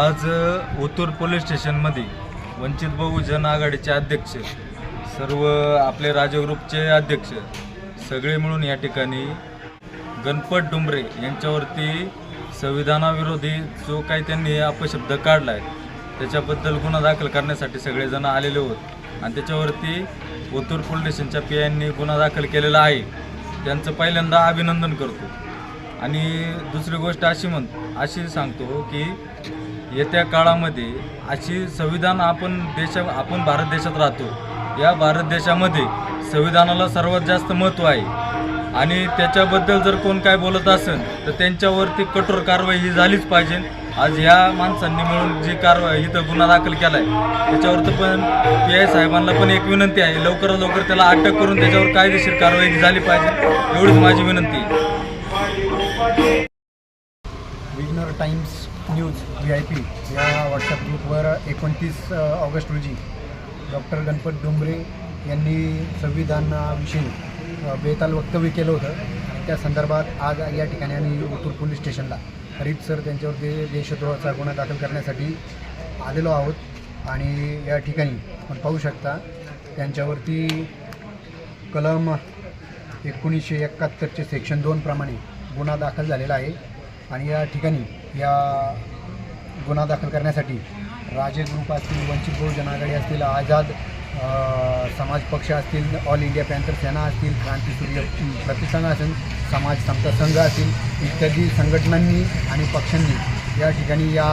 आज अ, ओतूर पोलीस स्टेशनमध्ये वंचित बहुजन आघाडीचे अध्यक्ष सर्व आपले राजग्रुपचे अध्यक्ष सगळे मिळून या ठिकाणी गणपत डुंबरे यांच्यावरती संविधानाविरोधी जो काही त्यांनी अपशब्द काढला आहे त्याच्याबद्दल गुन्हा दाखल करण्यासाठी सगळेजण आलेले होत. आणि त्याच्यावरती ओतूर पोलीस स्टेशनच्या पी आयनी गुन्हा दाखल केलेला आहे. त्यांचं पहिल्यांदा अभिनंदन करतो. आणि दुसरी गोष्ट अशी म्हण अशी सांगतो की येत्या काळामध्ये अशी संविधान आपण देशा आपण भारत देशात राहतो. या भारत देशामध्ये संविधानाला सर्वात जास्त महत्त्व आहे. आणि त्याच्याबद्दल जर कोण काय बोलत असेल तर त्यांच्यावरती कठोर कारवाई ही झालीच पाहिजे. आज ह्या माणसांनी मिळून जी कारवाई इथं गुन्हा दाखल केला आहे त्याच्यावरती पण पी आय साहेबांना पण एक विनंती आहे. लवकरात लवकर त्याला अटक करून त्याच्यावर कायदेशीर कारवाई झाली पाहिजे. एवढीच माझी विनंती आहे. विजनर Times News V I P या व्हॉट्सअप ग्रुपवर एकोणतीस ऑगस्ट रोजी डॉक्टर गणपत डोंबरे यांनी संविधानाविषयी बेताल वक्तव्य केलं होतं. त्या संदर्भात आज या ठिकाणी आम्ही ओतूर पोलीस स्टेशनला हरीप सर त्यांच्यावरती देशद्रोहाचा गुन्हा दाखल करण्यासाठी आलेलो आहोत. आणि या ठिकाणी आपण पाहू शकता त्यांच्यावरती कलम एकोणीसशे एकाहत्तरचे सेक्शन दोनप्रमाणे गुन्हा दाखल झालेला आहे. आणि या ठिकाणी या गुन्हा दाखल करण्यासाठी राजे ग्रुप असतील वंचित बहुजन आघाडी असतील आझाद समाज पक्ष असतील ऑल इंडिया पॅन्थर सेना असतील क्रांती सूर्य प्रतिसंघ असेल समाज समता संघ असतील इत्यादी संघटनांनी आणि पक्षांनी या ठिकाणी या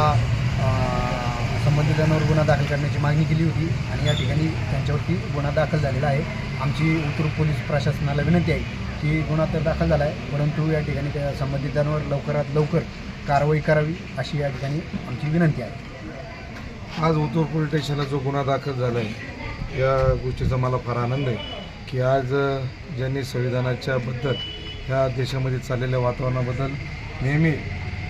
संबंधितांवर गुन्हा दाखल करण्याची मागणी केली होती आणि या ठिकाणी त्यांच्यावरती गुन्हा दाखल झालेला आहे. आमची उत्तर पोलीस प्रशासनाला विनंती आहे की गुन्हा तर दाखल झाला आहे परंतु या ठिकाणी त्या संबंधितांवर लवकरात लवकर कारवाई करावी अशी या ठिकाणी आमची विनंती आहे. आज उत्तर पोलीस स्टेशनला जो गुन्हा दाखल झाला आहे या गोष्टीचा मला फार आनंद आहे की आज ज्यांनी संविधानाच्या बद्दल ह्या देशामध्ये चाललेल्या वातावरणाबद्दल नेहमी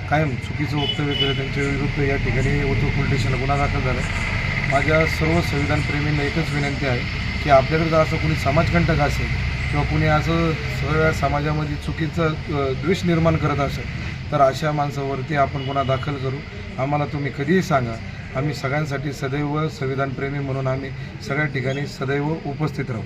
कायम चुकीचं वक्तव्य केलं त्यांच्या विरुद्ध या ठिकाणी उत्तर पोलीस स्टेशनला गुन्हा दाखल झाला आहे माझ्या सर्व संविधानप्रेमींना एकच विनंती आहे की आपल्याकडे जर असं कोणी समाजकंटक असेल किंवा कुणी असं सगळ्या समाजामध्ये चुकीचं द्वेष निर्माण करत असेल तर अशा माणसावरती आपण गुन्हा दाखल करू. आम्हाला तुम्ही कधीही सांगा आम्ही सगळ्यांसाठी सदैव संविधानप्रेमी म्हणून आम्ही सगळ्या ठिकाणी सदैव उपस्थित राहू.